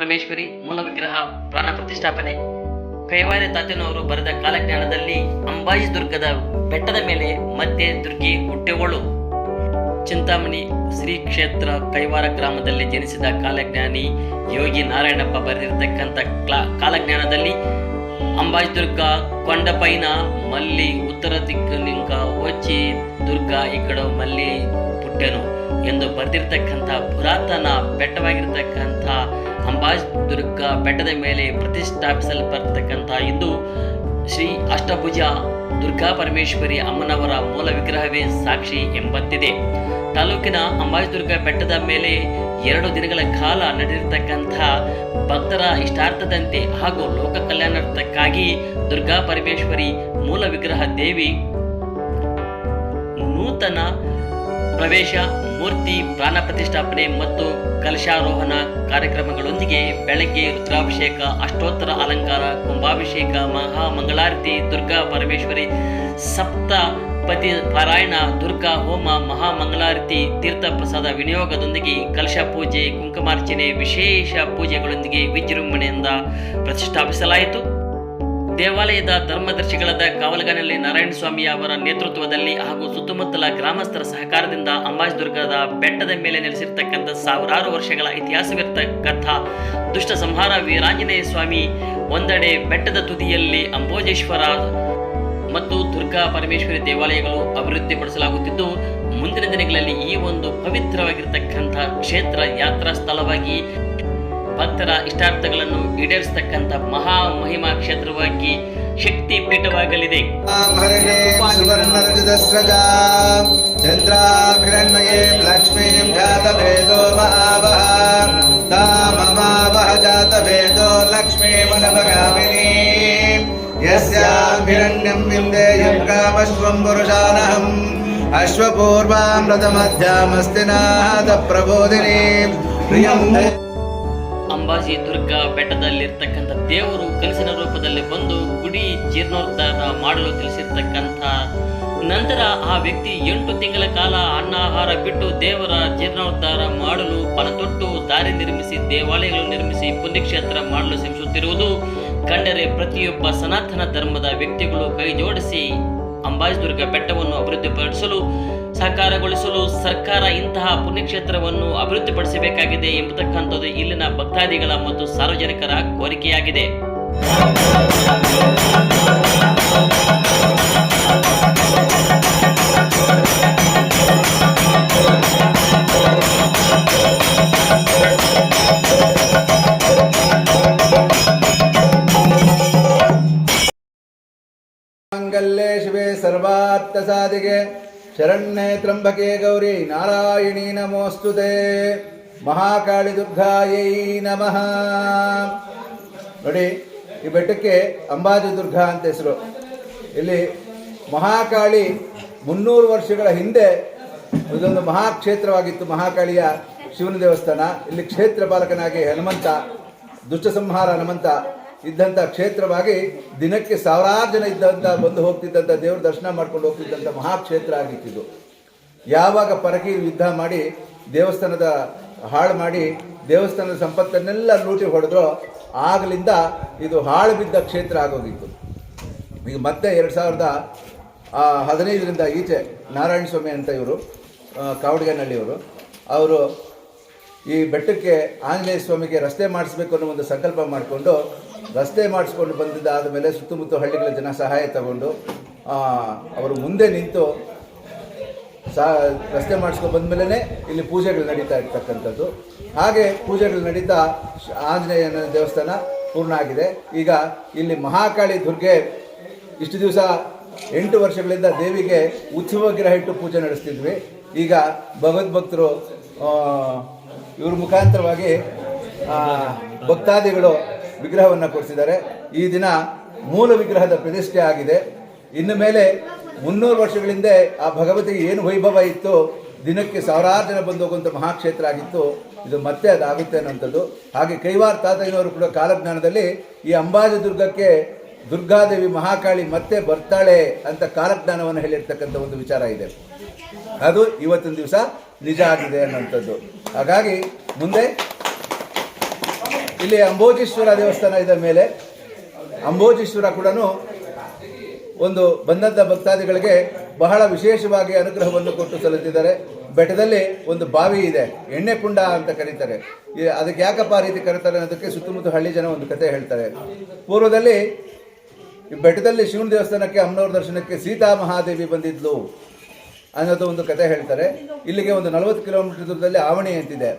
ಪರಮೇಶ್ವರಿ ಮೂಲ ವಿಗ್ರಹ ಪ್ರಾಣ ಪ್ರತಿಷ್ಠಾಪನೆ. ಕೈವಾರೆ ತಾತನವರು ಬರೆದ ಕಾಲಜ್ಞಾನದಲ್ಲಿ ಅಂಬಾಜಿ ದುರ್ಗದ ಬೆಟ್ಟದ ಮೇಲೆ ಮತ್ತೆ ದುರ್ಗಿ ಹುಟ್ಟೆಗಳು ಚಿಂತಾಮಣಿ ಶ್ರೀ ಕ್ಷೇತ್ರ ಕೈವಾರ ಗ್ರಾಮದಲ್ಲಿ ಜನಿಸಿದ ಕಾಲಜ್ಞಾನಿ ಯೋಗಿ ನಾರಾಯಣಪ್ಪ ಬರೆದಿರತಕ್ಕಂಥ ಕಾಲಜ್ಞಾನದಲ್ಲಿ ಅಂಬಾಜಿ ದುರ್ಗ, ಕೊಂಡಪೈನ, ಮಲ್ಲಿ, ಉತ್ತರ ದಿಕ್ಕಲಿಂಗ ಓಚಿ ದುರ್ಗ ಈ ಕಡೆ ಮಲ್ಲಿ ಪುಟ್ಟೆನು. ಎಂದು ಬರೆದಿರ್ತಕ್ಕಂಥ ಪುರಾತನ ಬೆಟ್ಟವಾಗಿರ್ತಕ್ಕಂಥ ಅಂಬಾಜ್ ದುರ್ಗ ಬೆಟ್ಟದ ಮೇಲೆ ಪ್ರತಿಷ್ಠಾಪಿಸಲ್ಪಡ್ತಕ್ಕಂಥ ಇಂದು ಶ್ರೀ ಅಷ್ಟಭುಜ ದುರ್ಗಾ ಪರಮೇಶ್ವರಿ ಅಮ್ಮನವರ ಮೂಲ ವಿಗ್ರಹವೇ ಸಾಕ್ಷಿ ಎಂಬಂತಿದೆ. ತಾಲೂಕಿನ ಅಂಬಾಜಿದುರ್ಗ ಬೆಟ್ಟದ ಮೇಲೆ ಎರಡು ದಿನಗಳ ಕಾಲ ನಡೆದಿರ್ತಕ್ಕಂಥ ಭಕ್ತರ ಇಷ್ಟಾರ್ಥದಂತೆ ಹಾಗೂ ಲೋಕ ಕಲ್ಯಾಣಾರ್ಥಕ್ಕಾಗಿ ದುರ್ಗಾ ಪರಮೇಶ್ವರಿ ಮೂಲ ವಿಗ್ರಹ ದೇವಿ ನೂತನ ಪ್ರವೇಶ, ಮೂರ್ತಿ, ಪ್ರಾಣ ಪ್ರತಿಷ್ಠಾಪನೆ ಮತ್ತು ಕಲಶಾರೋಹಣ ಕಾರ್ಯಕ್ರಮಗಳೊಂದಿಗೆ ಬೆಳಗ್ಗೆ ರುದ್ರಾಭಿಷೇಕ, ಅಷ್ಟೋತ್ತರ ಅಲಂಕಾರ, ಕುಂಭಾಭಿಷೇಕ, ಮಹಾಮಂಗಳಾರತಿ, ದುರ್ಗಾ ಪರಮೇಶ್ವರಿ ಸಪ್ತ ಪತಿ ಪಾರಾಯಣ, ದುರ್ಗಾ ಹೋಮ, ಮಹಾಮಂಗಳಾರತಿ, ತೀರ್ಥ ಪ್ರಸಾದ ವಿನಿಯೋಗದೊಂದಿಗೆ ಕಲಶ ಪೂಜೆ, ಕುಂಕುಮಾರ್ಚನೆ, ವಿಶೇಷ ಪೂಜೆಗಳೊಂದಿಗೆ ವಿಜೃಂಭಣೆಯಿಂದ ಪ್ರತಿಷ್ಠಾಪಿಸಲಾಯಿತು. ದೇವಾಲಯದ ಧರ್ಮದರ್ಶಿಗಳಾದ ಕಾವಲಗನಲ್ಲಿ ನಾರಾಯಣ ಸ್ವಾಮಿ ಅವರ ನೇತೃತ್ವದಲ್ಲಿ ಹಾಗೂ ಸುತ್ತಮುತ್ತಲ ಗ್ರಾಮಸ್ಥರ ಸಹಕಾರದಿಂದ ಅಂಬಾಜಿದುರ್ಗದ ಬೆಟ್ಟದ ಮೇಲೆ ನೆಲೆಸಿರ್ತಕ್ಕಂಥ ಸಾವಿರಾರು ವರ್ಷಗಳ ಇತಿಹಾಸವಿರ್ತಕ್ಕಂಥ ದುಷ್ಟ ಸಂಹಾರ ವೀರಾಂಜನೇಯ ಸ್ವಾಮಿ ಒಂದೆಡೆ ಬೆಟ್ಟದ ತುದಿಯಲ್ಲಿ ಅಂಬೋಜೇಶ್ವರ ಮತ್ತು ದುರ್ಗಾ ಪರಮೇಶ್ವರಿ ದೇವಾಲಯಗಳು ಅಭಿವೃದ್ಧಿಪಡಿಸಲಾಗುತ್ತಿದ್ದು, ಮುಂದಿನ ದಿನಗಳಲ್ಲಿ ಈ ಒಂದು ಪವಿತ್ರವಾಗಿರ್ತಕ್ಕಂಥ ಕ್ಷೇತ್ರ ಯಾತ್ರಾ ಸ್ಥಳವಾಗಿ ಭಕ್ತರ ಇಷ್ಟಾರ್ಥಗಳನ್ನು ಈಡೇರಿಸತಕ್ಕಂಥ ಮಹಾ ಮಹಿಮಾ ಕ್ಷೇತ್ರವಾಗಿ ಶಕ್ತಿ ಪೀಠವಾಗಲಿದೆ हरणे सुवर्णरजतस्रजा चन्द्राभिरण्मये लक्ष्मीं जातभेदो महावः ताममावह जातभेदो लक्ष्मीमनभगामिनी यस्याभिरण्यं विन्देयं कामश्वं पुरुषानहम् अश्वपूर्वामृतमध्यामस्ति नादप्रबोधिनी प्रियं ಅಂಬಾಜಿ ದುರ್ಗಾ ಬೆಟ್ಟದಲ್ಲಿರ್ತಕ್ಕಂಥ ದೇವರು ಕನಸಿನ ರೂಪದಲ್ಲಿ ಬಂದು ಗುಡಿ ಜೀರ್ಣೋದ್ಧಾರ ಮಾಡಲು ತಿಳಿಸಿರ್ತಕ್ಕಂಥ ನಂತರ ಆ ವ್ಯಕ್ತಿ ಎಂಟು ತಿಂಗಳ ಕಾಲ ಅನ್ನ ಆಹಾರ ಬಿಟ್ಟು ದೇವರ ಜೀರ್ಣೋದ್ಧಾರ ಮಾಡಲು ಪಣತೊಟ್ಟು ದಾರಿ ನಿರ್ಮಿಸಿ ದೇವಾಲಯಗಳು ನಿರ್ಮಿಸಿ ಪುಣ್ಯಕ್ಷೇತ್ರ ಮಾಡಲು ಶ್ರಮಿಸುತ್ತಿರುವುದು ಕಂಡರೆ ಪ್ರತಿಯೊಬ್ಬ ಸನಾತನ ಧರ್ಮದ ವ್ಯಕ್ತಿಗಳು ಕೈ ಜೋಡಿಸಿ ಅಂಬಾಜಿದುರ್ಗ ಬೆಟ್ಟವನ್ನು ಅಭಿವೃದ್ಧಿಪಡಿಸಲು ಸಹಕಾರಗೊಳಿಸಲು ಸರ್ಕಾರ ಇಂತಹ ಪುಣ್ಯಕ್ಷೇತ್ರವನ್ನು ಅಭಿವೃದ್ಧಿಪಡಿಸಬೇಕಾಗಿದೆ ಎಂಬತಕ್ಕಂಥದ್ದು ಭಕ್ತಾದಿಗಳ ಮತ್ತು ಸಾರ್ವಜನಿಕರ ಕೋರಿಕೆಯಾಗಿದೆ. ಮಾಂಗಲ್ಯೇ ಸಾಧಿಗೆ ಶರಣ್ಯೇ ತ್ರಂಬಕೆ ಗೌರಿ ನಾರಾಯಣಿ ನಮೋಸ್ತುತೆ. ಮಹಾಕಾಳಿ ದುರ್ಗಾಯೈ ನಮಃ. ನೋಡಿ, ಈ ಬೆಟ್ಟಕ್ಕೆ ಅಂಬಾಜಿ ದುರ್ಗಾ ಅಂತ ಹೆಸರು. ಇಲ್ಲಿ ಮಹಾಕಾಳಿ ಮುನ್ನೂರು ವರ್ಷಗಳ ಹಿಂದೆ ಇದೊಂದು ಮಹಾಕ್ಷೇತ್ರವಾಗಿತ್ತು, ಮಹಾಕಾಳಿಯ ಶಿವನ ದೇವಸ್ಥಾನ. ಇಲ್ಲಿ ಕ್ಷೇತ್ರ ಬಾಲಕನಾಗಿ ಹನುಮಂತ, ದುಷ್ಟ ಸಂಹಾರ ಹನುಮಂತ ಇದ್ದಂಥ ಕ್ಷೇತ್ರವಾಗಿ ದಿನಕ್ಕೆ ಸಾವಿರಾರು ಜನ ಇದ್ದಂಥ ಬಂದು ಹೋಗ್ತಿದ್ದಂಥ ದೇವ್ರ ದರ್ಶನ ಮಾಡ್ಕೊಂಡು ಹೋಗ್ತಿದ್ದಂಥ ಮಹಾಕ್ಷೇತ್ರ ಆಗಿತ್ತಿದ್ದು ಯಾವಾಗ ಪರಕಿ ಯುದ್ಧ ಮಾಡಿ ದೇವಸ್ಥಾನದ ಹಾಳು ಮಾಡಿ ದೇವಸ್ಥಾನದ ಸಂಪತ್ತನ್ನೆಲ್ಲ ಲೂಟಿ ಹೊಡೆದ್ರು ಆಗಲಿಂದ ಇದು ಹಾಳು ಬಿದ್ದ ಕ್ಷೇತ್ರ ಆಗೋಗಿತ್ತು. ಈಗ ಮತ್ತೆ ಎರಡು ಸಾವಿರದ ಹದಿನೈದರಿಂದ ಈಚೆ ನಾರಾಯಣ ಸ್ವಾಮಿ ಅಂತ ಇವರು ಕಾವಡಿಗೆನಹಳ್ಳಿಯವರು, ಅವರು ಈ ಬೆಟ್ಟಕ್ಕೆ ಆಂಜನೇಯ ಸ್ವಾಮಿಗೆ ರಸ್ತೆ ಮಾಡಿಸ್ಬೇಕು ಅನ್ನೋ ಒಂದು ಸಂಕಲ್ಪ ಮಾಡಿಕೊಂಡು ರಸ್ತೆ ಮಾಡಿಸ್ಕೊಂಡು ಬಂದಿದ್ದಾದ ಮೇಲೆ ಸುತ್ತಮುತ್ತ ಹಳ್ಳಿಗಳ ಜನ ಸಹಾಯ ತಗೊಂಡು ಅವರು ಮುಂದೆ ನಿಂತು ಸಾ, ರಸ್ತೆ ಮಾಡಿಸ್ಕೊಂಡು ಬಂದಮೇಲೆ ಇಲ್ಲಿ ಪೂಜೆಗಳು ನಡೀತಾ ಇರ್ತಕ್ಕಂಥದ್ದು. ಹಾಗೆ ಪೂಜೆಗಳು ನಡೀತಾ ಆಂಜನೇಯನ ದೇವಸ್ಥಾನ ಪೂರ್ಣ ಆಗಿದೆ. ಈಗ ಇಲ್ಲಿ ಮಹಾಕಾಳಿ ದುರ್ಗೆ ಇಷ್ಟು ದಿವಸ ಎಂಟು ವರ್ಷಗಳಿಂದ ದೇವಿಗೆ ಉತ್ಸವ ಗ್ರಹ ಇಟ್ಟು ಪೂಜೆ ನಡೆಸ್ತಿದ್ವಿ. ಈಗ ಭಗವದ್ಭಕ್ತರು ಇವ್ರ ಮುಖಾಂತರವಾಗಿ ಭಕ್ತಾದಿಗಳು ವಿಗ್ರಹವನ್ನು ಕೊಡಿಸಿದ್ದಾರೆ. ಈ ದಿನ ಮೂಲ ವಿಗ್ರಹದ ಪ್ರತಿಷ್ಠೆ ಆಗಿದೆ. ಇನ್ನು ಮೇಲೆ ಮುನ್ನೂರು ವರ್ಷಗಳಿಂದ ಆ ಭಗವತಿಗೆ ಏನು ವೈಭವ ಇತ್ತು, ದಿನಕ್ಕೆ ಸಾವಿರಾರು ಜನ ಬಂದು ಹೋಗುವಂಥ ಮಹಾಕ್ಷೇತ್ರ ಆಗಿತ್ತು, ಇದು ಮತ್ತೆ ಅದಾಗುತ್ತೆ ಅನ್ನೋಂಥದ್ದು ಹಾಗೆ ಕೈವಾರ ತಾತಯ್ಯನವರು ಕೂಡ ಕಾಲಜ್ಞಾನದಲ್ಲಿ ಈ ಅಂಬಾಜಿ ದುರ್ಗಕ್ಕೆ ದುರ್ಗಾದೇವಿ ಮಹಾಕಾಳಿ ಮತ್ತೆ ಬರ್ತಾಳೆ ಅಂತ ಕಾಲಜ್ಞಾನವನ್ನು ಹೇಳಿರ್ತಕ್ಕಂಥ ಒಂದು ವಿಚಾರ ಇದೆ. ಅದು ಇವತ್ತಿನ ದಿವಸ ನಿಜ ಆಗಿದೆ ಅನ್ನೋಂಥದ್ದು ಹಾಗಾಗಿ ಮುಂದೆ ಇಲ್ಲಿ ಅಂಬೋಜೀಶ್ವರ ದೇವಸ್ಥಾನ ಇದ್ದ ಮೇಲೆ. ಅಂಬೋಜೀಶ್ವರ ಕೂಡ ಒಂದು ಬಂದಂಥ ಭಕ್ತಾದಿಗಳಿಗೆ ಬಹಳ ವಿಶೇಷವಾಗಿ ಅನುಗ್ರಹವನ್ನು ಕೊಟ್ಟು ಸಲ್ಲುತ್ತಿದ್ದಾರೆ ಬೆಟ್ಟದಲ್ಲಿ ಒಂದು ಬಾವಿ ಇದೆ, ಎಣ್ಣೆ ಕುಂಡ ಅಂತ ಕರೀತಾರೆ. ಅದಕ್ಕೆ ಯಾಕಪ್ಪ ಆ ರೀತಿ ಕರೀತಾರೆ ಅನ್ನೋದಕ್ಕೆ ಸುತ್ತಮುತ್ತ ಹಳ್ಳಿ ಜನ ಒಂದು ಕತೆ ಹೇಳ್ತಾರೆ. ಪೂರ್ವದಲ್ಲಿ ಈ ಬೆಟ್ಟದಲ್ಲಿ ಶಿವನ ದೇವಸ್ಥಾನಕ್ಕೆ, ಅಮ್ಮನವ್ರ ದರ್ಶನಕ್ಕೆ ಸೀತಾ ಮಹಾದೇವಿ ಬಂದಿದ್ಲು ಅನ್ನೋದು ಒಂದು ಕತೆ ಹೇಳ್ತಾರೆ. ಇಲ್ಲಿಗೆ ಒಂದು ನಲವತ್ತು ಕಿಲೋಮೀಟರ್ ದೂರದಲ್ಲಿ ಆವಣಿ ಅಂತಿದೆ.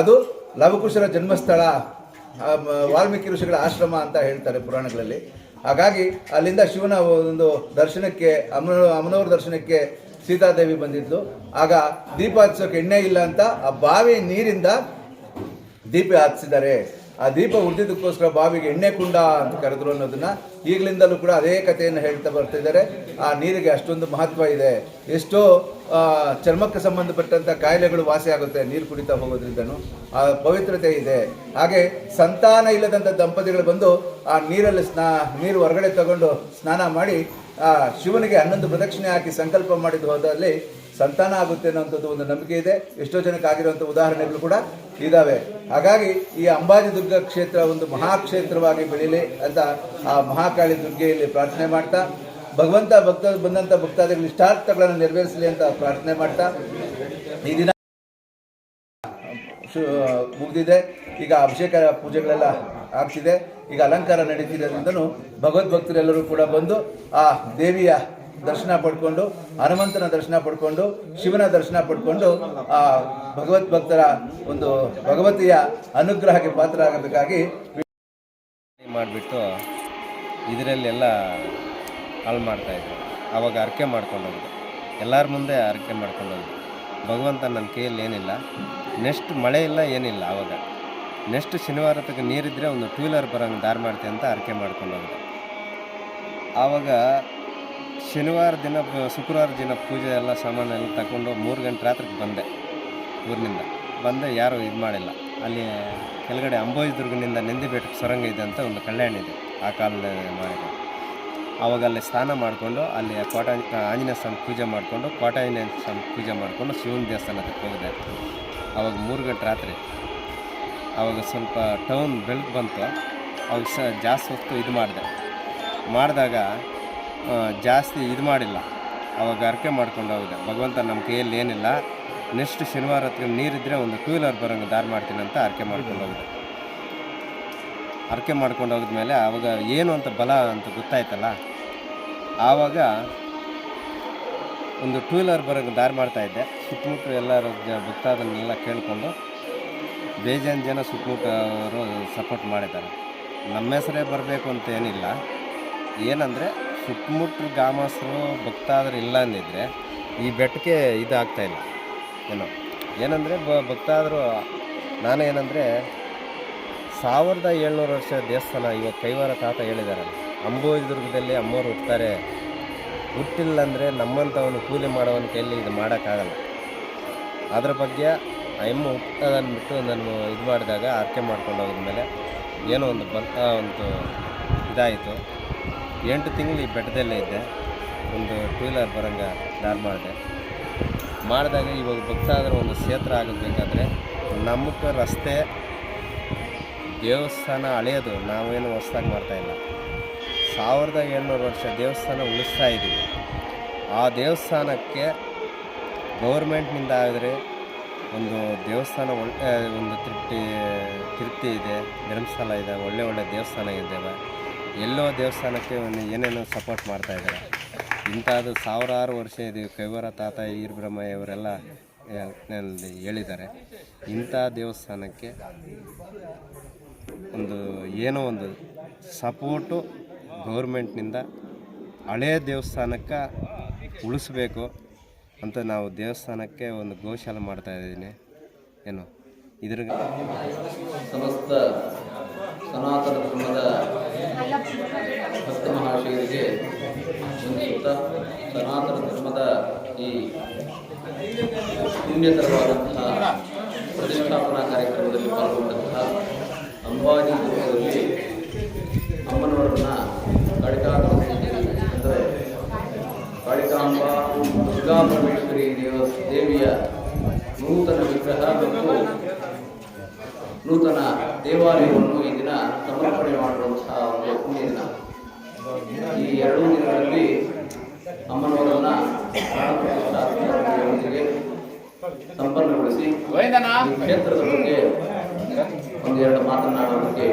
ಅದು ಲವಕುಶರ ಜನ್ಮಸ್ಥಳ ವಾಲ್ಮೀಕಿ ಋಷಿಗಳ ಆಶ್ರಮ ಅಂತ ಹೇಳ್ತಾರೆ ಪುರಾಣಗಳಲ್ಲಿ. ಹಾಗಾಗಿ ಅಲ್ಲಿಂದ ಶಿವನ ಒಂದು ದರ್ಶನಕ್ಕೆ ಅಮ್ಮ ಅಮ್ಮನವ್ರ ದರ್ಶನಕ್ಕೆ ಸೀತಾದೇವಿ ಬಂದಿದ್ಲು. ಆಗ ದೀಪ ಹಚ್ಚೋಕೆ ಎಣ್ಣೆ ಇಲ್ಲ ಅಂತ ಆ ಬಾವಿ ನೀರಿಂದ ದೀಪ ಹಚ್ಚಿದ್ದಾರೆ. ಆ ದೀಪ ಉಳಿದಿದ್ದಕ್ಕೋಸ್ಕರ ಬಾವಿಗೆ ಎಣ್ಣೆ ಕುಂಡ ಅಂತ ಕರೆದ್ರು ಅನ್ನೋದನ್ನ ಈಗಲಿಂದಲೂ ಕೂಡ ಅದೇ ಕಥೆಯನ್ನು ಹೇಳ್ತಾ ಬರ್ತಿದ್ದಾರೆ ಆ ನೀರಿಗೆ ಅಷ್ಟೊಂದು ಮಹತ್ವ ಇದೆ. ಎಷ್ಟೋ ಚರ್ಮಕ್ಕೆ ಸಂಬಂಧಪಟ್ಟಂತ ಕಾಯಿಲೆಗಳು ವಾಸಿಯಾಗುತ್ತೆ ನೀರು ಕುಡಿತಾ ಹೋಗೋದ್ರಿಂದನೂ. ಆ ಪವಿತ್ರತೆ ಇದೆ. ಹಾಗೆ ಸಂತಾನ ಇಲ್ಲದಂಥ ದಂಪತಿಗಳು ಬಂದು ಆ ನೀರಲ್ಲಿ ಸ್ನಾ, ನೀರು ಹೊರಗಡೆ ತಗೊಂಡು ಸ್ನಾನ ಮಾಡಿ, ಆ ಶಿವನಿಗೆ ಹನ್ನೊಂದು ಪ್ರದಕ್ಷಿಣೆ ಹಾಕಿ ಸಂಕಲ್ಪ ಮಾಡಿದ್ದು ಹೋದಲ್ಲಿ ಸಂತಾನ ಆಗುತ್ತೆ ಅನ್ನೋಂಥದ್ದು ಒಂದು ನಂಬಿಕೆ ಇದೆ. ಎಷ್ಟೋ ಜನಕ್ಕೆ ಆಗಿರುವಂಥ ಉದಾಹರಣೆಗಳು ಕೂಡ ಇದ್ದಾವೆ ಹಾಗಾಗಿ ಈ ಅಂಬಾಜಿ ದುರ್ಗ ಕ್ಷೇತ್ರ ಒಂದು ಮಹಾಕ್ಷೇತ್ರವಾಗಿ ಬೆಳೀಲಿ ಅಂತ ಆ ಮಹಾಕಾಳಿ ದುರ್ಗೆಯಲ್ಲಿ ಪ್ರಾರ್ಥನೆ ಮಾಡ್ತಾ, ಭಗವಂತ ಭಕ್ತ ಬಂದಂಥ ಭಕ್ತಾದಿಗಳ ಇಷ್ಟಾರ್ಥಗಳನ್ನು ನೆರವೇರಿಸಲಿ ಅಂತ ಪ್ರಾರ್ಥನೆ ಮಾಡ್ತಾ, ಈ ದಿನ ಮುಗಿದಿದೆ. ಈಗ ಅಭಿಷೇಕ ಪೂಜೆಗಳೆಲ್ಲ ಆಗ್ತಿದೆ. ಈಗ ಅಲಂಕಾರ ನಡೀತಿರೋದ್ರಿಂದನೂ ಭಗವದ್ಭಕ್ತರೆಲ್ಲರೂ ಕೂಡ ಬಂದು ಆ ದೇವಿಯ ದರ್ಶನ ಪಡ್ಕೊಂಡು, ಹನುಮಂತನ ದರ್ಶನ ಪಡ್ಕೊಂಡು, ಶಿವನ ದರ್ಶನ ಪಡ್ಕೊಂಡು, ಆ ಭಗವತ್ ಭಕ್ತರ ಒಂದು ಭಗವತಿಯ ಅನುಗ್ರಹಕ್ಕೆ ಪಾತ್ರ ಆಗಬೇಕಾಗಿ ಮಾಡಿಬಿಟ್ಟು ಇದರಲ್ಲೆಲ್ಲ ಹಾಳು ಮಾಡ್ತಾಯಿದ್ರು ಅವಾಗ ಅರ್ಕೆ ಮಾಡ್ಕೊಂಡೋಗಿ ಎಲ್ಲರ ಮುಂದೆ ಅರ್ಕೆ ಮಾಡ್ಕೊಂಡು ಹೋಗಿದ್ದು ಭಗವಂತ ನನ್ನ ಕೈಯಲ್ಲಿ ಏನಿಲ್ಲ, ನೆಕ್ಸ್ಟ್ ಮಳೆ ಇಲ್ಲ, ಏನಿಲ್ಲ ಆವಾಗ ನೆಕ್ಸ್ಟ್ ಶನಿವಾರ ತಗ ನೀರಿದ್ದರೆ ಒಂದು ಟೂ ವೀಲರ್ ಬರೋಂಗೆ ದಾರಿ ಮಾಡ್ತೀನಿ ಅಂತ ಅರ್ಕೆ ಮಾಡ್ಕೊಂಡೋಗಿ ಆವಾಗ ಶನಿವಾರ ದಿನ, ಶುಕ್ರವಾರ ದಿನ ಪೂಜೆ ಎಲ್ಲ ಸಾಮಾನೆಲ್ಲ ತಗೊಂಡು ಮೂರು ಗಂಟೆ ರಾತ್ರಿಗೆ ಬಂದೆ ಊರಿನಿಂದ. ಬಂದೆ, ಯಾರೂ ಇದು ಮಾಡಿಲ್ಲ. ಅಲ್ಲಿ ಕೆಳಗಡೆ ಅಂಬೋಜಿದುರ್ಗನಿಂದ ನಂದಿ ಬೆಟ್ಟಕ್ಕೆ ಸೊರಂಗ ಇದೆ ಅಂತ ಒಂದು ಕಲ್ಯಾಣ ಇದೆ ಆ ಕಾಲದಲ್ಲಿ ಮಾಡಿದ್ರು ಆವಾಗ ಅಲ್ಲಿ ಸ್ನಾನ ಮಾಡಿಕೊಂಡು ಅಲ್ಲಿ ಕೋಟ ಆಂಜನೇಯ ಸ್ವಾಮಿ ಪೂಜೆ ಮಾಡಿಕೊಂಡು ಕೋಟ ಆಂಜನೇಯ ಸ್ವಾಮಿ ಪೂಜೆ ಮಾಡಿಕೊಂಡು ಶಿವನ ದೇವಸ್ಥಾನಕ್ಕೆ ಹೋಗಿದೆ ಆವಾಗ ಮೂರು ಗಂಟೆ ರಾತ್ರಿ. ಆವಾಗ ಸ್ವಲ್ಪ ಟೌನ್ ಬೆಳಕು ಬಂತು. ಅವಾಗ ಸ ಜಾಸ್ತಿ ಹೊತ್ತು ಇದು ಮಾಡಿದೆ. ಮಾಡಿದಾಗ ಜಾಸ್ತಿ ಇದು ಮಾಡಿಲ್ಲ. ಅವಾಗ ಅರ್ಕೆ ಮಾಡ್ಕೊಂಡು ಹೋಗಿದೆ. ಭಗವಂತ ನಮ್ಮ ಕೈಯಲ್ಲಿ ಏನಿಲ್ಲ. ನೆಕ್ಸ್ಟ್ ಶನಿವಾರ ಹತ್ರ ನೀರಿದ್ದರೆ ಒಂದು ಟೂ ವೀಲರ್ ಬರೋಂಗೆ ದಾರಿ ಮಾಡ್ತೀನಿ ಅಂತ ಅರ್ಕೆ ಮಾಡ್ಕೊಂಡು ಹೋಗಿದೆ. ಅರ್ಕೆ ಮಾಡ್ಕೊಂಡು ಹೋಗಿದ್ಮೇಲೆ ಆವಾಗ ಏನು ಅಂತ ಬಲ ಅಂತ ಗೊತ್ತಾಯ್ತಲ್ಲ? ಆವಾಗ ಒಂದು ಟೂ ವೀಲರ್ ಬರೋಂಗೆ ದಾರಿ ಮಾಡ್ತಾಯಿದ್ದೆ ಸುತ್ತಮುತ್ತ ಎಲ್ಲರೂ ಭಕ್ತಾದನ್ನೆಲ್ಲ ಕೇಳಿಕೊಂಡು ಬೇಜಾನ್ ಜನ ಸುತ್ತಮುತ್ತವರು ಸಪೋರ್ಟ್ ಮಾಡಿದ್ದಾರೆ. ನಮ್ಮ ಹೆಸರೇ ಬರಬೇಕು ಅಂತ ಏನಿಲ್ಲ. ಏನಂದರೆ ಸುತ್ತಮುತ್ತ ಗ್ರಾಮಸ್ಥರು ಭಕ್ತಾದರು ಇಲ್ಲ ಅಂದಿದ್ರೆ ಈ ಬೆಟ್ಟಕ್ಕೆ ಇದಾಗ್ತಾ ಇಲ್ಲ. ಏನೋ, ಏನಂದರೆ ಬ ಭಕ್ತಾದರು ನಾನು ಏನಂದರೆ ಸಾವಿರದ ಏಳ್ನೂರು ವರ್ಷ ದೇವಸ್ಥಾನ, ಇವಾಗ ಕೈವಾರ ತಾತ ಹೇಳಿದಾರಲ್ಲ ಅಂಬೋಜಿದುರ್ಗದಲ್ಲಿ ಅಮ್ಮೋರು ಹುಟ್ಟುತ್ತಾರೆ ಹುಟ್ಟಿಲ್ಲ ಅಂದರೆ ನಮ್ಮಂಥವನು ಕೂಲಿ ಮಾಡೋವನ ಕೈಯಲ್ಲಿ ಇದು ಮಾಡೋಕ್ಕಾಗಲ್ಲ. ಅದ್ರ ಬಗ್ಗೆ ಅಮ್ಮ ಹುಟ್ಟದನ್ಬಿಟ್ಟು ನಾನು ಇದು ಮಾಡಿದಾಗ ಆರ್ಕೆ ಮಾಡ್ಕೊಂಡು ಹೋದ್ಮೇಲೆ ಏನೋ ಒಂದು ಬರ್ತಾ ಒಂದು ಇದಾಯಿತು. ಎಂಟು ತಿಂಗಳು ಈ ಬೆಟ್ಟದಲ್ಲೇ ಇದ್ದೆ. ಒಂದು ಟೂ ವೀಲರ್ ಬರೋಂಗೆ ಪ್ಲ್ಯಾನ್ ಮಾಡಿದೆ. ಮಾಡಿದಾಗ ಇವಾಗ ಭಕ್ತಾದ್ರೆ ಒಂದು ಕ್ಷೇತ್ರ ಆಗಬೇಕಾದ್ರೆ ನಮಗೆ ರಸ್ತೆ, ದೇವಸ್ಥಾನ ಅಳೆಯೋದು ನಾವೇನು ಹೊಸ್ದಾಗಿ ಮಾಡ್ತಾಯಿಲ್ಲ ಸಾವಿರದ ಏಳ್ನೂರು ವರ್ಷ ದೇವಸ್ಥಾನ ಉಳಿಸ್ತಾ ಇದ್ದೀವಿ. ಆ ದೇವಸ್ಥಾನಕ್ಕೆ ಗೌರ್ಮೆಂಟ್ನಿಂದ ಆದರೆ ಒಂದು ದೇವಸ್ಥಾನ ಒಳ್ಳೆ ಒಂದು ತೃಪ್ತಿ ತೃಪ್ತಿ ಇದೆ, ಧರ್ಮಸ್ಥಳ ಇದೆ, ಒಳ್ಳೆ ಒಳ್ಳೆ ದೇವಸ್ಥಾನ ಇದ್ದಾವೆ. ಎಲ್ಲೋ ದೇವಸ್ಥಾನಕ್ಕೆ ಏನೇನೋ ಸಪೋರ್ಟ್ ಮಾಡ್ತಾ ಇದ್ದಾರೆ. ಇಂಥದ್ದು ಸಾವಿರಾರು ವರ್ಷ ಇದು ಕೈವರ ತಾತ ಈರ್ಬ್ರಹ್ಮಯ್ಯ ನಲ್ಲಿ ಹೇಳಿದ್ದಾರೆ. ಇಂಥ ದೇವಸ್ಥಾನಕ್ಕೆ ಒಂದು ಏನೋ ಒಂದು ಸಪೋರ್ಟು ಗೌರ್ಮೆಂಟ್ನಿಂದ ಹಳೇ ದೇವಸ್ಥಾನಕ್ಕೆ ಉಳಿಸ್ಬೇಕು ಅಂತ ನಾವು ದೇವಸ್ಥಾನಕ್ಕೆ ಒಂದು ಗೋಶಾಲೆ ಮಾಡ್ತಾ ಇದ್ದೀನಿ. ಏನು ಇದ್ರ ಸಮಸ್ತ ಸನಾತನ ಧರ್ಮದ ಸನಾತನ ಧರ್ಮದ ಈ ಪುಣ್ಯತರವಾದಂತಹ ಪ್ರತಿಷ್ಠಾಪನಾ ಕಾರ್ಯಕ್ರಮದಲ್ಲಿ ಪಾಲ್ಗೊಂಡಂತಹ ಅಂಬಾಜಿ ದುರ್ಗದಲ್ಲಿ ಅಮ್ಮನವರನ್ನು ಕಾಳಿಕಾಂಬಿ ಅಂದರೆ ಕಾಳಿಕಾಂಬ ದುರ್ಗಾ ಪರಮೇಶ್ವರಿ ದೇವಿಯ ನೂತನ ವಿಗ್ರಹ ಮತ್ತು ನೂತನ ದೇವಾಲಯವನ್ನು ಈ ದಿನ ಸಮರ್ಪಣೆ ಮಾಡುವಂತಹ ಒಂದು ಪುಣ್ಯ ದಿನ ಈ ಎರಡೂ ದಿನಗಳಲ್ಲಿ ಅಮ್ಮನವರನ್ನ ಸಂಪನ್ನಗೊಳಿಸಿ ಕ್ಷೇತ್ರದ ಬಗ್ಗೆ ಒಂದೆರಡು ಮಾತನಾಡೋದಕ್ಕೆ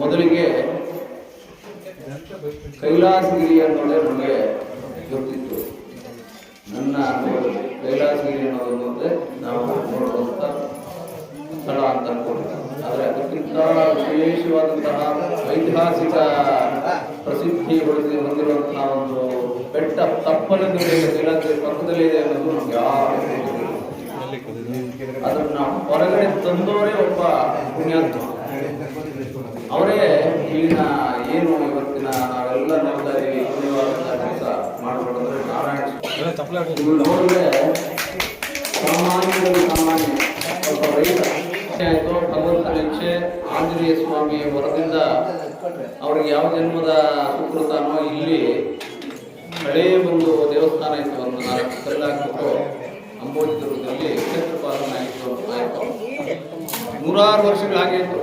ಮೊದಲಿಗೆ ಕೈಲಾಸಗಿರಿ ಅನ್ನೋದೇ ನಮಗೆ ಗೊತ್ತಿತ್ತು. ನನ್ನ ಕೈಲಾಸಗಿರಿ ಅನ್ನೋದು ಅಂದರೆ ನಾವು ನೋಡುವಂಥ ಸ್ಥಳ ಅಂತ ಅನ್ಕೊಂಡಿದ್ದೆ. ಆದರೆ ಅದಕ್ಕಿಂತ ವಿಶೇಷವಾದಂತಹ ಐತಿಹಾಸಿಕ ಪ್ರಸಿದ್ಧಿ ಹೊಂದಿ ಹೊಂದಿರುವಂತಹ ಒಂದು ಬೆಟ್ಟ ಕೈಲಾಸಗಿರಿ ಪಕ್ಕದಲ್ಲಿ ಇದೆ ಅನ್ನೋದು ನಮ್ಗೆ ಅದನ್ನ ಹೊರಗಡೆ ತಂದವರೇ ಒಬ್ಬ ಪುಣ್ಯಾತ್ಮ. ಅವರೇ ಇಲ್ಲಿನ ಏನು ಇವತ್ತಿನ ನಾವೆಲ್ಲ ನೋಡ್ತಾ ಪುಣ್ಯವಾದಂತಹ ಕೆಲಸ ಮಾಡ್ಕೊಂಡ್ರೆ ನಾರಾಯಣ ನೋಡಿದ್ರೆ ಸಾಮಾನ್ಯದಲ್ಲಿ ಸಾಮಾನ್ಯ, ಸ್ವಲ್ಪ ರೈತ. ಆಯ್ತು ಇಚ್ಛೆ ಆಂಜನೇಯ ಸ್ವಾಮಿ ವರದಿಂದ ಅವ್ರಿಗೆ ಯಾವ ಜನ್ಮದ ಸುಕೃತಾನೋ ಇಲ್ಲಿ ಹಳೇ ಒಂದು ದೇವಸ್ಥಾನ ಇತ್ತು ಒಂದು ನಾಲ್ಕು ಕಲ್ಲಾಕ್ಬಿಟ್ಟು ಅಂಬೋಜಿ ದುರ್ಗದಲ್ಲಿ ಕ್ಷೇತ್ರಪಾಲನಾಗಿತ್ತು ಆಯ್ತು. ನೂರಾರು ವರ್ಷಗಳಾಗಿತ್ತು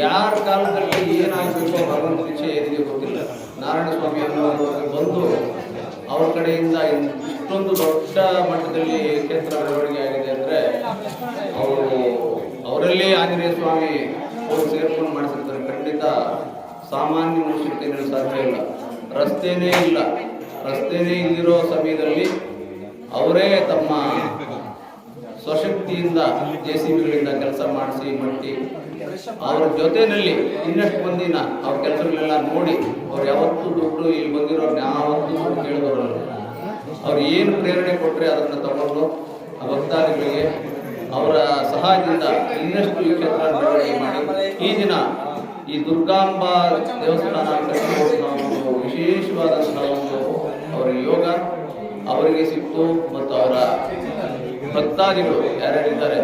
ಯಾರ ಕಾಲದಲ್ಲಿ ಏನಾಗಬೇಕು ಭಗವಂತ ಪರೀಕ್ಷೆ ಏನಿದೆ ಗೊತ್ತಿಲ್ಲ. ನಾರಾಯಣ ಸ್ವಾಮಿ ಅನ್ನೋರು ಬಂದು ಅವ್ರ ಕಡೆಯಿಂದ ಇಷ್ಟೊಂದು ದೊಡ್ಡ ಮಟ್ಟದಲ್ಲಿ ಕ್ಷೇತ್ರ ಬೆಳವಣಿಗೆ ಆಗಿದೆ ಅಂದ್ರೆ ಅವರು ಅವರಲ್ಲಿ ಆಂಜನೇಯ ಸ್ವಾಮಿ ಅವರು ಸೇರ್ಕೊಂಡು ಮಾಡಿಸಿರ್ತಾರೆ. ಖಂಡಿತ ಸಾಮಾನ್ಯ ಮನುಷ್ಯರ ಸಾಧ್ಯ ಇಲ್ಲ. ರಸ್ತೆನೇ ಇಲ್ಲ. ರಸ್ತೆನೇ ಇಲ್ಲಿರೋ ಸಮಯದಲ್ಲಿ ಅವರೇ ತಮ್ಮ ಸ್ವಶಕ್ತಿಯಿಂದ ಜೆ ಸಿ ಬಿಗಳಿಂದ ಕೆಲಸ ಮಾಡಿಸಿ ಮಟ್ಟಿ ಅವ್ರ ಜೊತೆಯಲ್ಲಿ ಇನ್ನಷ್ಟು ಮಂದಿನ ಅವ್ರ ಕೆಲಸಗಳೆಲ್ಲ ನೋಡಿ ಅವ್ರು ಯಾವತ್ತೂ ದುಡ್ಡು ಇಲ್ಲಿ ಬಂದಿರೋ ಯಾವತ್ತೂ ದುಡ್ಡು ಕೇಳಿದವರಲ್ಲ ಅವ್ರು ಏನು ಪ್ರೇರಣೆ ಕೊಟ್ಟರೆ ಅದನ್ನು ತಗೊಂಡು ಆ ಭಕ್ತಾದಿಗಳಿಗೆ ಅವರ ಸಹಾಯದಿಂದ ಇನ್ನಷ್ಟು ಈ ಕ್ಷೇತ್ರ ಈ ದಿನ ಈ ದುರ್ಗಾಂಬಾ ದೇವಸ್ಥಾನ ವಿಶೇಷವಾದ ವಿಶೇಷವಾದಂತಹ ಒಂದು ಅವರ ಯೋಗ. ಅವರಿಗೆ ಸಿಕ್ತು ಮತ್ತು ಅವರ ಭಕ್ತಾದಿಗಳು ಯಾರ್ಯಾರಿದ್ದಾರೆ?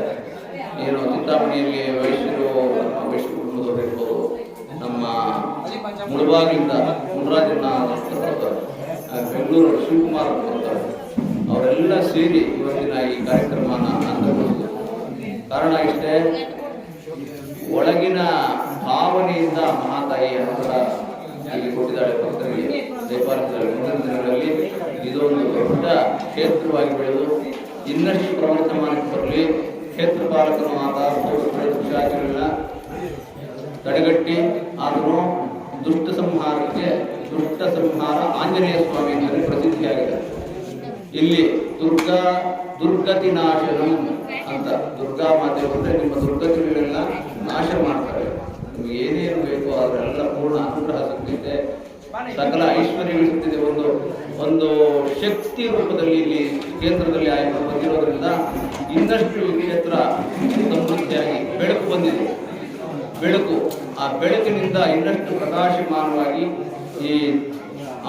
ಏನು ಚಿಂತಾಮಣಿಯಲ್ಲಿ ವೈಶ್ಯರು ನಮ್ಮ ವೈಶ್ಯ ಕುಟುಂಬದವರು ಇರ್ಬೋದು ನಮ್ಮ ಮುಳುಬಾಗಿಂದ ಮುನರಾಜಣ್ಣ ಬೆಂಗಳೂರು ಶಿವಕುಮಾರ್ ಅವರೆಲ್ಲ ಸೇರಿ ಇವತ್ತಿನ ಈ ಕಾರ್ಯಕ್ರಮನ ಒಳಗಿನ ಭಾವನೆಯಿಂದ ಮಹಾತಾಯಿ ಹತ್ರ ಇಲ್ಲಿ ಕೊಟ್ಟಿದ್ದಾಳೆ ಭಕ್ತರಿಗೆ. ದೇವಾಲಯದಲ್ಲಿ ಮುಂದಿನ ದಿನಗಳಲ್ಲಿ ಇದೊಂದು ದೊಡ್ಡ ಕ್ಷೇತ್ರವಾಗಿ ಬೆಳೆದು ಇನ್ನಷ್ಟು ಪ್ರವರ್ತಮಾನಕ್ಕೆ ಬರಲಿ. ಕ್ಷೇತ್ರ ಪಾಲಕರು ಆದ ತಡೆಗಟ್ಟಿ, ಆದರೂ ದುಷ್ಟ ಸಂಹಾರಕ್ಕೆ ದುಷ್ಟ ಸಂಹಾರ ಆಂಜನೇಯ ಸ್ವಾಮಿ ಅಂದರೆ ಪ್ರಸಿದ್ಧಿಯಾಗಿದೆ. ಇಲ್ಲಿ ದುರ್ಗಾ ದುರ್ಗತಿ ನಾಶನಂ ಅಂತ. ದುರ್ಗಾ ಮಾತೆ ಬಂದ್ರೆ ನಿಮ್ಮ ದುರ್ಗತಿಗಳೆಲ್ಲ ನಾಶ ಮಾಡ್ತಾರೆ. ನಿಮ್ಗೆ ಏನೇನು ಬೇಕೋ ಅದರೆಲ್ಲ ಪೂರ್ಣ ಅನುಗ್ರಹ ಸಿಗ್ತಿದೆ ಸಕಲ ಐಶ್ವರ್ಯ ಸಿಗ್ತಿದೆ ಒಂದು ಒಂದು ಶಕ್ತಿ ರೂಪದಲ್ಲಿ ಇಲ್ಲಿ ಕೇಂದ್ರದಲ್ಲಿ ಆಯ್ಕೆ ಬಂದಿರೋದ್ರಿಂದ ಇನ್ನಷ್ಟು ಕ್ಷೇತ್ರ ಸಮೃದ್ಧಿಯಾಗಿ ಬೆಳಕು ಬಂದಿದೆ. ಬೆಳಕು. ಆ ಬೆಳಕಿನಿಂದ ಇನ್ನಷ್ಟು ಪ್ರಕಾಶಮಾನವಾಗಿ ಈ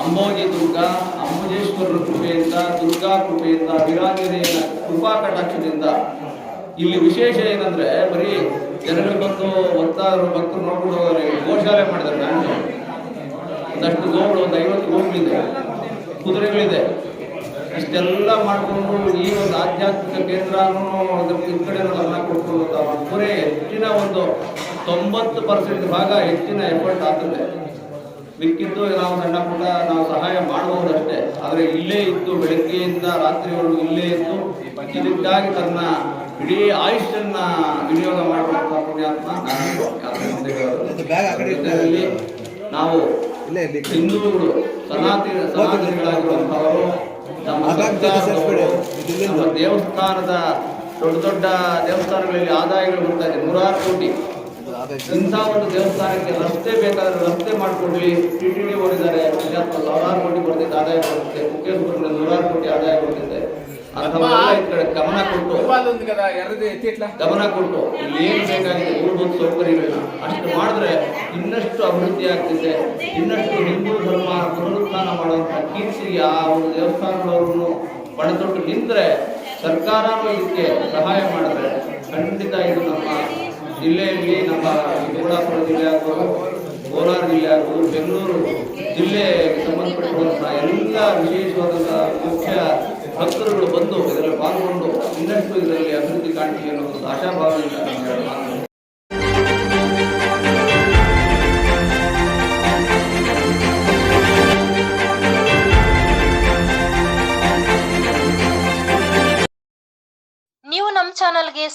ಅಂಬೋಜಿ ದುರ್ಗಾ ಅಂಬುಜೇಶ್ವರರ ಕೃಪೆಯಿಂದ, ದುರ್ಗಾ ಕೃಪೆಯಿಂದ ವೀರಾಂಜನೇಯನ ಕೃಪಾ ಕಟಾಕ್ಷದಿಂದ ಇಲ್ಲಿ ವಿಶೇಷ ಏನಂದ್ರೆ, ಬರೀ ಜನರು ಬಂದು ಭಕ್ತರು ಭಕ್ತರು ನೋಡ್ಕೊಂಡು ಗೋಶಾಲೆ ಮಾಡಿದ್ದಾರೆ ನಾನು. ಒಂದಷ್ಟು ಗೋಗಳು, ಒಂದು ಐವತ್ತು ಗೋಗಳಿದೆ. ಕುದುರೆಗಳಿದೆ. ಇಷ್ಟೆಲ್ಲ ಮಾಡಿಕೊಂಡು ಈ ಒಂದು ಆಧ್ಯಾತ್ಮಿಕ ಕೇಂದ್ರ ಈ ಕಡೆ ಕೊಟ್ಟು ಪೂರೇ ಹೆಚ್ಚಿನ ಒಂದು ತೊಂಬತ್ತು ಪರ್ಸೆಂಟ್ ಭಾಗ ಹೆಚ್ಚಿನ ಎಫರ್ಟ್ ಆಗ್ತದೆ. ಮಿಕ್ಕಿದ್ದು ನಾವು ಸಣ್ಣ ಪುಟ್ಟ ನಾವು ಸಹಾಯ ಮಾಡಬಹುದಷ್ಟೇ ಆದರೆ ಇಲ್ಲೇ ಇದ್ದು ಬೆಳಗ್ಗೆಯಿಂದ ರಾತ್ರಿವರೆಗೂ ಇಲ್ಲೇ ಇದ್ದು ಇದಕ್ಕಾಗಿ ತನ್ನ ಇಡೀ ಆಯುಷ್ಯನ್ನ ವಿನಿಯೋಗ ಮಾಡುವಂತಹ ಪುಣ್ಯಾತ್ಮ ಹೇಳೋದು. ನಾವು. ಹಿಂದೂಗಳು ಸನಾತನ ಸರ್ಕಾರದವರು, ನಮ್ಮ ದೇವಸ್ಥಾನದ ದೊಡ್ಡ ದೊಡ್ಡ ದೇವಸ್ಥಾನಗಳಲ್ಲಿ ಆದಾಯಗಳು ಬರ್ತಾ ಇದೆ. ನೂರಾರು ಕೋಟಿ. ಇಂಥ ಒಂದು ದೇವಸ್ಥಾನಕ್ಕೆ ರಸ್ತೆ ಬೇಕಾದ್ರೆ ರಸ್ತೆ ಮಾಡಿಕೊಡ್ಲಿ. ಟಿ ಟಿ ಡಿ ಓಡಿದ್ದಾರೆ ಸಾವಿರಾರು ಕೋಟಿ ಬರ್ತಿದ್ದ ಆದಾಯ ಬರುತ್ತೆ ಮುಖೇಶ್ವರ ನೂರಾರು ಕೋಟಿ ಆದಾಯ ಕಡೆ ಗಮನ ಕೊಟ್ಟು. ಗಮನ ಕೊಟ್ಟು. ಇಲ್ಲಿ ಏನು ಬೇಕಾಗಿದೆ? ಮೂಲಭೂತ ಸೌಕರ್ಯಗಳನ್ನ ಅಷ್ಟು ಮಾಡಿದ್ರೆ ಇನ್ನಷ್ಟು ಅಭಿವೃದ್ಧಿ ಆಗ್ತಿದೆ. ಇನ್ನಷ್ಟು ಹಿಂದೂ ಧರ್ಮ ಪುನರುತ್ಥಾನ ಮಾಡುವಂಥ ಕೀರ್ತಿಗೆ ಆ ಒಂದು ದೇವಸ್ಥಾನಗಳವ್ರನ್ನು ಪಡೆದೊಟ್ಟು ನಿಂತರೆ ಸರ್ಕಾರನೂ ಇದಕ್ಕೆ ಸಹಾಯ ಮಾಡಿದ್ರೆ ಖಂಡಿತ ಇದು ನಮ್ಮ ಜಿಲ್ಲೆಯಲ್ಲಿ ನಮ್ಮ ಚಿಕ್ಕಬಳ್ಳಾಪುರ ಜಿಲ್ಲೆ ಆಗ್ಬೋದು ಕೋಲಾರ ಜಿಲ್ಲೆ ಆಗ್ಬೋದು, ಬೆಂಗಳೂರು ಜಿಲ್ಲೆಗೆ ಸಂಬಂಧಪಟ್ಟಿರುವಂತಹ ಎಲ್ಲ ವಿಶೇಷವಾದಂತಹ ಮುಖ್ಯ ಭಕ್ತರುಗಳು ಬಂದು ಇದರಲ್ಲಿ ಪಾಲ್ಗೊಂಡು ಇನ್ನಷ್ಟು ಇದರಲ್ಲಿ ಅಭಿವೃದ್ಧಿ ಕಾಣ್ತೀವಿ ಅನ್ನೋ ಒಂದು ಆಶಾಭಾವನೆಯಿಂದ ನಾನು